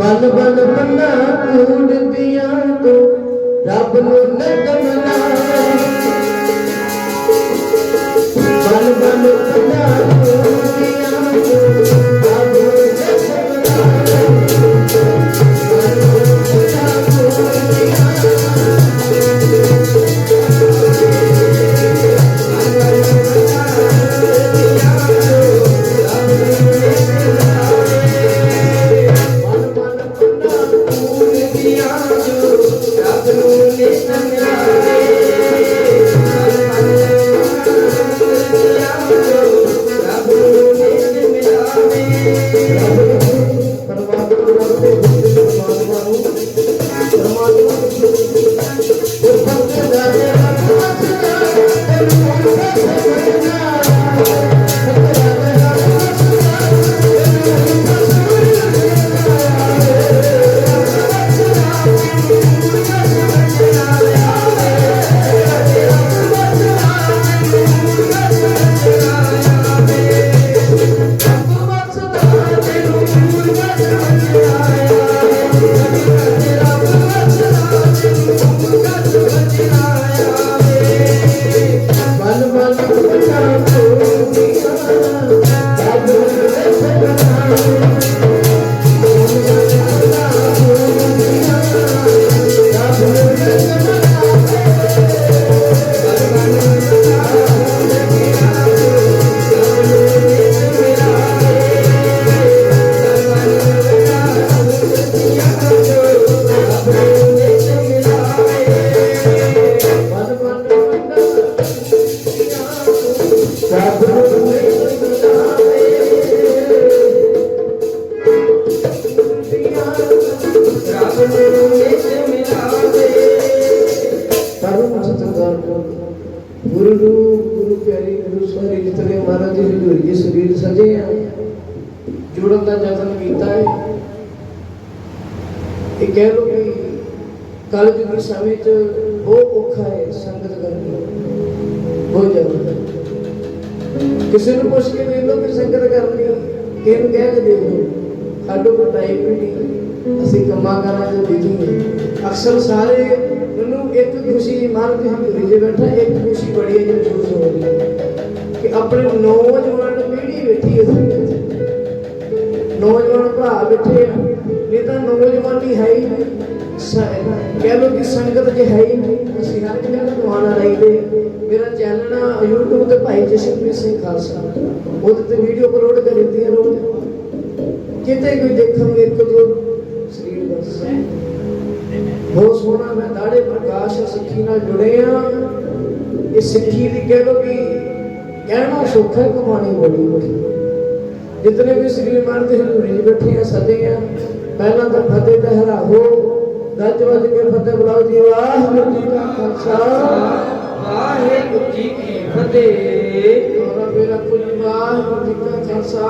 ਬਨ ਬਨ ਬੰਨਾ ਕੂੜਦੀਆਂ ਤੋਂ ਰੱਬ ਨੂੰ ਨਗਮਨਾ ਬਨ ਬਨ ਬੰਨਾ ਕੂੜਦੀਆਂ ਤੋਂ ਗੁਰੂ ਸਾਰੇ ਮਹਾਰਾਜ ਜੀ ਹਜ਼ੂਰੀ ਸਰੀਰ ਸਜੇ ਆ। ਜੁੜਨ ਦਾ ਯਤਨ ਕੀਤਾ ਹੈ। ਇਹ ਕਹਿ ਲੋ ਕਿ ਕਲਯੁਗ ਦੇ ਸਮੇਂ 'ਚ ਬਹੁਤ ਔਖਾ ਹੈ ਸੰਗਤ ਕਰਨੀ। ਬਹੁਤ ਜ਼ਿਆਦਾ। ਕਿਸੇ ਨੂੰ ਪੁੱਛ ਕੇ ਦੇਖ ਲਓ ਕਿ ਸੰਗਤ ਕਰਨੀ ਕਿਹਨੂੰ ਕਹਿ ਕੇ ਦੇਖ ਲਓ, ਸਾਡੇ ਟਾਈਮ ਵੀ ਨਹੀਂ ਅਸੀਂ ਕੰਮਾਂ ਕਰਾਂ ਦੇ ਬਿਜ਼ੀ ਅਕਸਰ ਸਾਰੇ ਮੈਨੂੰ ਇੱਕ ਖੁਸ਼ੀ ਮਨ ਦੀ ਹਮਰੀ ਜੇ ਬੈਠਾ, ਇੱਕ ਖੁਸ਼ੀ ਬੜੀ ਹੈ ਜੋ ਮਹਿਸੂਸ ਹੋ ਰਹੀ ਹੈ ਕਿ ਆਪਣੇ ਨੌਜਵਾਨ ਪੀੜ੍ਹੀ ਬੈਠੀ ਹੈ ਸੰਗਤ ਨੌਜਵਾਨ ਭਰਾ ਬੈਠੇ ਆ। ਨਹੀਂ ਤਾਂ ਨੌਜਵਾਨੀ ਹੈ ਹੀ ਨਹੀਂ। ਕਹਿ ਲੋ ਕਿ ਸੰਗਤ ਜੇ ਹੈ ਹੀ ਨਹੀਂ, ਅਸੀਂ ਹਰ ਜਗ੍ਹਾ ਦਵਾਨਾ ਰਹੀਦੇ ਮੇਰਾ ਚੈਨਲ ਆ, YouTube ਤੇ ਭਾਈ ਜਸ਼ਨਪ੍ਰੀਤ ਸਿੰਘ ਖਾਲਸਾ। ਉਹਦੇ ਤੇ ਵੀਡੀਓ ਅਪਲੋਡ ਕਰ ਦਿੱਤੀ ਹੈ ਰੋਜ਼ ਕਿਤੇ ਕੋਈ ਦੇਖਣਗੇ ਇੱਕ ਦੋ ਸਰੀਰ ਬਸ ਬਹੁਤ ਸੋਹਣਾ ਮੈਂ ਦਾੜੇ ਪ੍ਰਕਾਸ਼ ਸਿੱਖੀ ਨਾਲ ਜੁੜੇ ਆ। ਇਹ ਸਿੱਖੀ ਦੀ ਕਹਿ ਲੋ ਕਿ ਕਹਿਣਾ ਸੌਖਾ ਹੈ, ਕਮਾਣੀ ਬੜੀ ਔਖੀ ਜਿਤਨੇ ਵੀ ਸ੍ਰੀ ਮਾਨ ਦੇ ਹਜ਼ੂਰੀ 'ਚ ਬੈਠੇ ਆ ਸਜੇ ਆ ਪਹਿਲਾਂ ਤਾਂ ਫਤਿਹ ਤੇ ਹਰਾਹੋ ਗੱਜ ਵੱਜ ਕੇ ਫਤਿਹ ਬੁਲਾਓ ਜੀ ਵਾਹਿਗੁਰੂ ਜੀ ਕਾ ਖਾਲਸਾ। ਵਾਹਿਗੁਰੂ ਜੀ ਕੀ ਫਤਿਹ। ਤੋਰਾ ਮੇਰਾ ਕੁਲ ਵਾਹਿਗੁਰੂ ਜੀ ਕਾ ਖਾਲਸਾ।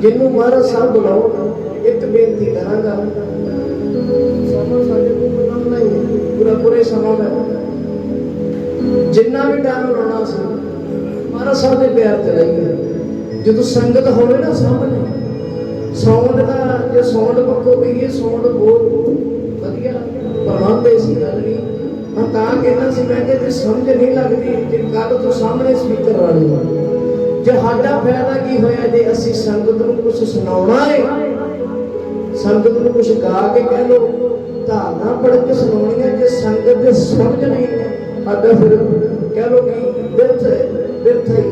ਜਿਹਨੂੰ ਮਹਾਰਾਜ ਸਾਹਿਬ ਬੁਲਾਉਣ ਇੱਕ ਬੇਨਤੀ ਕਰਾਂਗਾ। ਸਮਾਂ ਸਾਡੇ ਪੂਰਾ ਪੂਰੇ ਸਮਾਂ ਦਾ ਜਿੰਨਾ ਵੀ ਟਾਈਮ ਲਾਉਣਾ ਸੀ ਮਹਾਰਾਜ ਸਾਹਿਬ ਦੇ ਪਿਆਰ ਤੇ ਲਾਈਏ ਜਦੋਂ ਸੰਗਤ ਹੋਵੇ ਨਾ ਸਾਹਮਣੇ, ਸੌਂਡ ਦਾ ਜੇ ਸੌਂਡ ਪੱਕੋ ਕਹੀਏ ਸੌਂਡ ਬਹੁਤ ਵਧੀਆ। ਪ੍ਰਬੰਧ ਸੀ ਗੱਲ ਨਹੀਂ। ਮੈਂ ਤਾਂ ਕਹਿੰਦਾ ਸੀ, ਮੈਂ ਕਿ ਤੇ ਸਮਝ ਨਹੀਂ ਲੱਗਦੀ, ਜੇ ਕੱਲ ਤੋਂ ਸਾਹਮਣੇ ਸਪੀਕਰ ਵਾਲੀ ਜੇ ਸਾਡਾ ਫਾਇਦਾ ਕੀ ਹੋਇਆ, ਜੇ ਅਸੀਂ ਸੰਗਤ ਨੂੰ ਕੁਝ ਸੁਣਾਉਣਾ ਹੈ, ਸੰਗਤ ਨੂੰ ਕੁਝ ਗਾ ਕੇ ਕਹਿ ਲੋ ਧਾਰਨਾ ਪੜ੍ਹ ਕੇ ਸੁਣਾਉਣੀ ਜੇ ਸੰਗਤ ਦੇ ਸਮਝ ਨਹੀਂ ਸਾਡਾ ਫਿਰ ਕਹਿ ਲੋ ਕਿ ਬਿਰਥ ਬਿਰਥ ਹੀ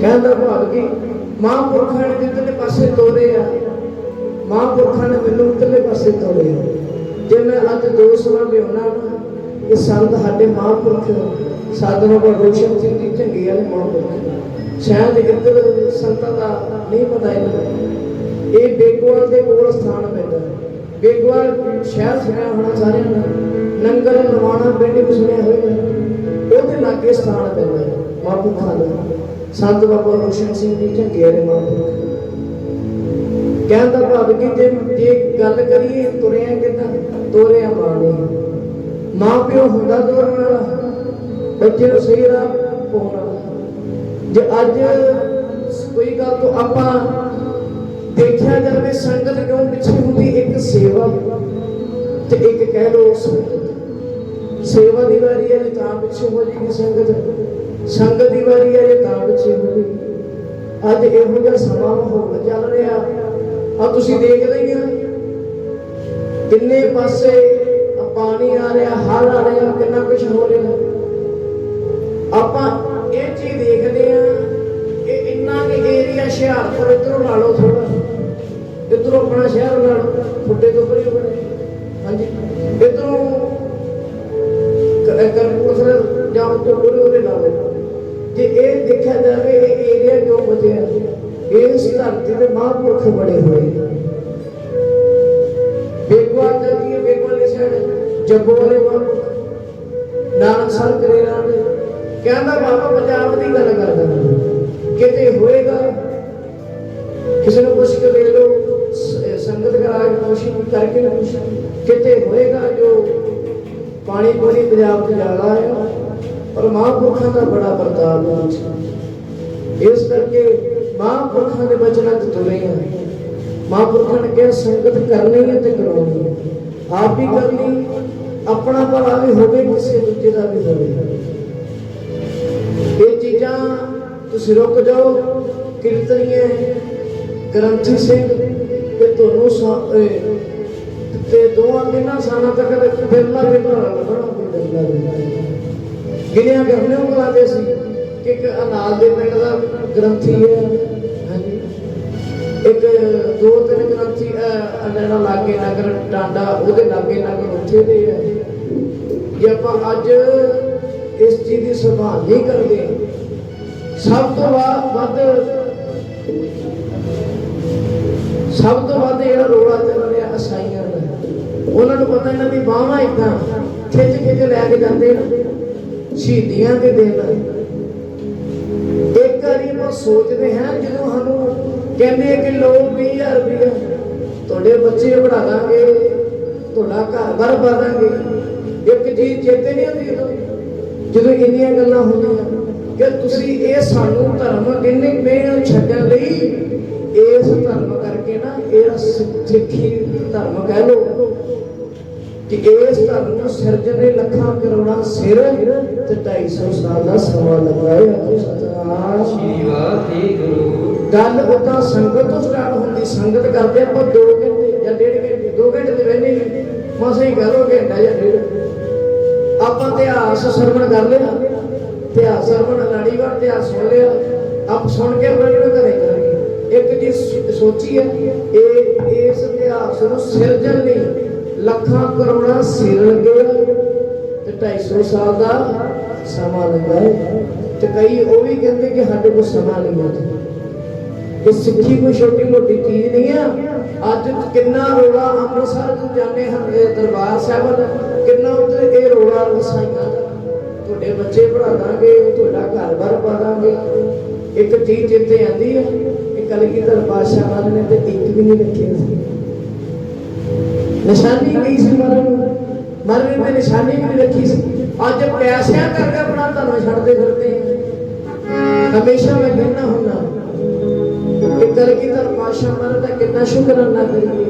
ਕਹਿੰਦਾ ਭਾਵ ਕਿ ਮਹਾਂਪੁਰਖਾਂ ਨੇ ਜਿੱਤਨੇ ਪਾਸੇ ਤੋਰੇ ਆ। ਮਹਾਂਪੁਰਖਾਂ ਨੇ ਮੈਨੂੰ ਉਤਲੇ ਪਾਸੇ ਤੋਰੇ ਆ। ਜੇ ਮੈਂ ਅੱਜ ਦੋ ਸਮਾਂ ਲਿਆਉਣਾ ਨਾ ਇਹ ਸੰਤ ਸਾਡੇ ਮਹਾਂਪੁਰਖ ਸਾਧੂ ਬਾਬਾ ਰੋਸ਼ਨ ਸਿੰਘ ਜੀ ਝੰਗੇ ਵਾਲੇ ਮਹਾਂਪੁਰਖ ਸ਼ਾਇਦ ਇੱਧਰ ਸੰਤਾਂ ਦਾ ਨਹੀਂ ਪਤਾ ਇਹਨਾਂ ਇਹ ਬੇਗਵਾਲ ਦੇ ਕੋਲ ਸਥਾਨ ਪੈਂਦਾ। ਹੈ। ਬੇਗਵਾਲ ਸ਼ਹਿਰ ਸੁਣਿਆ ਹੋਣਾ ਸਾਰਿਆਂ ਨੇ ਨੰਗਲ ਲਵਾਣਾ ਪਿੰਡ ਵੀ ਸੁਣਿਆ ਹੋਵੇਗਾ ਉਹਦੇ ਲਾਗੇ ਸਥਾਨ ਪੈਂਦਾ ਹੈ ਮਹਾਂਪੁਰਖਾਂ ਦਾ। ਸੰਤ ਬਾਬਾ ਰੋਸ਼ਨ ਸਿੰਘ ਜੀ ਝੰਗੇ ਵਾਲੇ ਮਹਾਂਪੁਰਖ ਕਹਿੰਦਾ ਭਾਵ ਕਿ ਜੇ ਜੇ ਗੱਲ ਕਰੀਏ, ਤੁਰਿਆ ਕਿਦਾਂ? ਤੋਰਿਆ ਮਾਣੇ ਮਾਂ ਪਿਓ ਹੁੰਦਾ ਤੋਰਨ ਵਾਲਾ, ਬੱਚੇ ਨੂੰ ਸਹੀ ਰਾਹ ਪਾਉਣ ਵਾਲਾ। ਜੇ ਅੱਜ ਕੋਈ ਗੱਲ ਤੋਂ ਆਪਾਂ ਦੇਖਿਆ ਜਾਵੇ ਸੰਗਤ ਕਿਉਂ ਪਿੱਛੇ ਹੁੰਦੀ ਇੱਕ ਸੇਵਾ ਤੇ ਇੱਕ ਕਹਿ ਲੋ ਸੰਗਤ ਸੇਵਾ ਦੀ ਵਾਰੀ ਹੈ ਤਾਂ ਪਿੱਛੇ ਹੋ ਜੇਗੀ ਸੰਗਤ। ਸੰਗਤ ਦੀ ਵਾਰੀ ਹੈ ਤਾਂ ਪਿੱਛੇ ਹੋ ਜੇਗੀ ਅੱਜ ਇਹੋ ਜਿਹਾ ਸਮਾਂ ਮਾਹੌਲ ਚੱਲ ਰਿਹਾ। ਆ ਤੁਸੀਂ ਦੇਖਦੇ ਹੀ। ਆ ਕਿੰਨੇ ਪਾਸੇ ਪਾਣੀ ਆ ਰਿਹਾ ਹੜ ਆ ਰਿਹਾ, ਕਿੰਨਾ ਕੁਝ ਹੋ ਰਿਹਾ। ਆਪਾਂ ਇਹ ਚੀਜ਼ ਦੇਖਦੇ ਆ ਕਿ ਇੰਨਾ ਕਿ ਏਰੀਆ ਹੁਸ਼ਿਆਰਪੁਰ ਇਧਰੋਂ ਲਾ ਲਓ ਥੋੜਾ ਇਧਰੋਂ ਆਪਣਾ ਸ਼ਹਿਰ ਲਾ ਫੁੱਟੇ ਤੋਂ ਪਰੇ ਬਣੇ ਹਾਂਜੀ। ਇਧਰੋਂ ਕਰਪੂਰਥਲਾ ਜਾਂ ਉੱਤੋਂ ਉਰੇ ਉਰੇ ਲਾ ਜੇ ਇਹ ਦੇਖਿਆ ਜਾਵੇ, ਇਹ ਏਰੀਆ ਕਿਉਂ ਬਚਿਆ? ਇਸ ਧਰਤੀ ਤੇ ਮਹਾਂਪੁਰਖ ਬੜੇ ਹੋਏ ਬੇਗਵਾਲ ਦਾ ਕੀ ਹੈ? ਬੇਗਵਾਲ ਦੇ ਵਾਲੇ ਮਹਾਂਪੁਰਖ। ਨਾਨਕ ਸਰ ਕਰੇਰਾ ਦੇ ਕਹਿੰਦਾ ਬਾਬਾ, ਪੰਜਾਬ ਦੀ ਗੱਲ ਕਰਦਾ। ਕਰਕੇ ਨਾ ਕਿਤੇ ਹੋਏਗਾ ਜੋ ਪਾਣੀ ਪੂਰੀ ਪੰਜਾਬ ਚ ਜਾਣਾ ਹੈ ਪਰ ਮਹਾਂਪੁਰਖਾਂ ਦਾ ਬੜਾ ਪ੍ਰਤਾਪ ਹੈ। ਇਸ ਕਰਕੇ ਮਹਾਂਪੁਰਖਾਂ ਦੇ ਬਚਨਾਂ ਤੇ ਤੁਰੇ ਆ ਮਹਾਂਪੁਰਖਾਂ ਨੇ ਕਿਹਾ, ਸੰਗਤ ਕਰਨੀ ਹੈ ਤੇ ਕਰਾਉਣੀ ਹੈ। ਆਪ ਵੀ ਕਰਨੀ, ਆਪਣਾ ਭਲਾ ਵੀ ਹੋਵੇ, ਕਿਸੇ ਦੂਜੇ ਦਾ ਵੀ ਹੋਵੇ। ਇਹ ਚੀਜ਼ਾਂ ਤੁਸੀਂ ਰੁਕ ਜਾਓ, ਕੀਰਤਨੀਏ, ਗ੍ਰੰਥੀ ਸਿੰਘ, ਤੇ ਤੁਹਾਨੂੰ ਤੇ ਦੋਹਾਂ ਤਿੰਨਾਂ ਸਾਲਾਂ ਤੱਕ ਫਿਰਨਾ ਵੀ ਭਰਾ ਲੱਗਣਾ ਗਿਣਿਆ ਕਰਨੇ ਉਹ ਸੀ ਕਿ ਇੱਕ ਅਨਾਲ ਦੇ ਪਿੰਡ ਦਾ ਗ੍ਰੰਥੀ ਹੈ। ਇੱਕ ਦੋ ਤਿੰਨ ਗ੍ਰੰਥੀ ਅਨੇੜਾ ਲਾਗੇ ਨਗਰ, ਟਾਂਡਾ, ਉਹਦੇ ਲਾਗੇ ਨਗਰ ਉੱਥੇ ਦੇ ਹੈ ਜੇ ਆਪਾਂ ਅੱਜ ਇਸ ਚੀਜ਼ ਦੀ ਸੰਭਾਲ ਨਹੀਂ ਕਰਦੇ, ਸਭ ਤੋਂ ਵੱਧ ਸਭ ਤੋਂ ਵੱਧ ਜਿਹੜਾ ਰੋਲਾ ਚੱਲ ਰਿਹਾ ਅਸਾਈਆਂ ਉਹਨਾਂ ਨੂੰ ਪਤਾ ਇਹਨਾਂ ਦੀ ਬਾਹਾਂ ਇਦਾਂ ਖਿੱਚ ਖਿੱਚ ਲੈ ਕੇ ਜਾਂਦੇ ਨੇ ਸ਼ਹੀਦੀਆਂ ਦੇ ਦਿਨ। ਇੱਕ ਵਾਰੀ ਆਪਾਂ ਸੋਚਦੇ ਹਾਂ, ਜਦੋਂ ਸਾਨੂੰ ਕਹਿੰਦੇ ਕਿ ਲੋ 20000 ਰੁਪਏ ਤੁਹਾਡੇ ਬੱਚੇ ਪੜਾ ਦਾਂਗੇ, ਤੁਹਾਡਾ ਘਰ ਬਾਰ ਪਾ ਦਾਂਗੇ। ਇੱਕ ਚੀਜ਼ ਚੇਤੇ ਨਹੀਂ ਆਉਂਦੀ ਜਦੋਂ ਇੰਨੀਆਂ ਗੱਲਾਂ ਹੁੰਦੀਆਂ। ਕਿ ਤੁਸੀਂ ਇਹ ਸਾਨੂੰ ਧਰਮ ਕਿੰਨੇ ਪਏ ਛੱਡਣ ਲਈ ਇਸ ਧਰਮ ਕਰਕੇ ਨਾ, ਇਹ ਸਿੱਖੀ ਧਰਮ ਕਹਿ ਲੋ ਕਿ ਇਸ ਧਰਮ ਨੂੰ ਸਿਰਜਣ ਦੇ ਲੱਖਾਂ ਕਰੋੜਾਂ ਸਿਰ ਤੇ 250 ਸਾਲ ਦਾ ਸਮਾਂ ਲਗਾਇਆ ਸਤਨਾਮ ਸ਼੍ਰੀ ਵਾਹਿਗੁਰੂ ਗੱਲ ਉਦਾਂ ਸੰਗਤ ਤੋਂ ਸਟਾਰਟ ਹੁੰਦੀ ਸੰਗਤ ਕਰਦੇ ਆਪਾਂ 2 ਘੰਟੇ ਜਾਂ 1.5 ਘੰਟੇ 2 ਘੰਟੇ ਤੇ ਬਹਿਨੇ ਨਹੀਂ ਮਸਾਂ ਹੀ ਕਰੋ ਘੰਟਾ ਜਾਂ ਡੇਢ ਆਪਾਂ ਇਤਿਹਾਸ ਸਰਵਣ ਕਰ ਲਿਆ ਇਤਿਹਾਸ ਸਰਵਣ ਲਾੜੀਵਾਰ ਇਤਿਹਾਸ ਸੁਣ ਲਿਆ ਆਪ ਸੁਣ ਕੇ ਬੜਨ ਕਰੇ ਕਰਾਂਗੇ ਇੱਕ ਜੀ ਸ- ਸੋਚੀ ਹੈ ਇਹ ਇਸ ਇਤਿਹਾਸ ਨੂੰ ਸਿਰਜਣ ਲਈ ਲੱਖਾਂ ਕਰੋੜਾਂ ਸਿਰ ਲੱਗੇ ਆ ਤੇ 250 ਸਾਲ ਦਾ ਸਮਾਂ ਲੱਗਾ ਤੇ ਕਈ ਉਹ ਵੀ ਕਹਿੰਦੇ ਕਿ ਸਾਡੇ ਕੋਲ ਸਮਾਂ ਨਹੀਂ ਹੈ ਇਹ ਸਿੱਖੀ, ਕੋਈ ਛੋਟੀ ਮੋਟੀ ਚੀਜ਼ ਨਹੀਂ ਆ। ਅੱਜ ਕਿੰਨਾ ਰੋਲਾ ਅੰਮ੍ਰਿਤਸਰ ਤੋਂ ਜਾਂਦੇ ਹਨ ਦਰਬਾਰ ਸਾਹਿਬ ਕਿੰਨਾ ਉੱਧਰ ਇਹ ਰੋਲਾ ਰਸਾਈਆਂ ਦਾ। ਤੁਹਾਡੇ ਬੱਚੇ ਪੜ੍ਹਾ ਦਾਂਗੇ, ਤੁਹਾਡਾ ਘਰ-ਬਾਰ ਪਾ ਦਾਂਗੇ। ਇੱਕ ਚੀਜ਼ ਚਿੱਤੇ ਆਂਦੀ ਹੈ ਇਹ ਕਲਗੀਧਰ ਪਾਸ਼ਾ ਵਾਲੇ ਨੇ ਤੇ ਇੱਕ ਵੀ ਨਹੀਂ ਰੱਖਿਆ ਸੀ ਨਿਸ਼ਾਨੀ ਨਹੀਂ ਸੀ ਮਰਨ ਨੂੰ। ਮਰਨ ਦੀ ਨਿਸ਼ਾਨੀ ਵੀ ਨਹੀਂ ਰੱਖੀ ਸੀ। ਅੱਜ ਪਿਆਸਿਆਂ ਕਰਕੇ ਆਪਣਾ ਧਰਮ ਛੱਡਦੇ ਫਿਰਦੇ ਹਮੇਸ਼ਾ ਮੈਂ ਕਹਿੰਦਾ ਹੁੰਦਾ ਕਿ ਕਲਗੀਧਰ ਪਾਸ਼ਾ ਮਹਾਰਾਜ ਦਾ ਕਿੰਨਾ ਸ਼ੁਕਰਾਨਾ ਕਰੀਏ।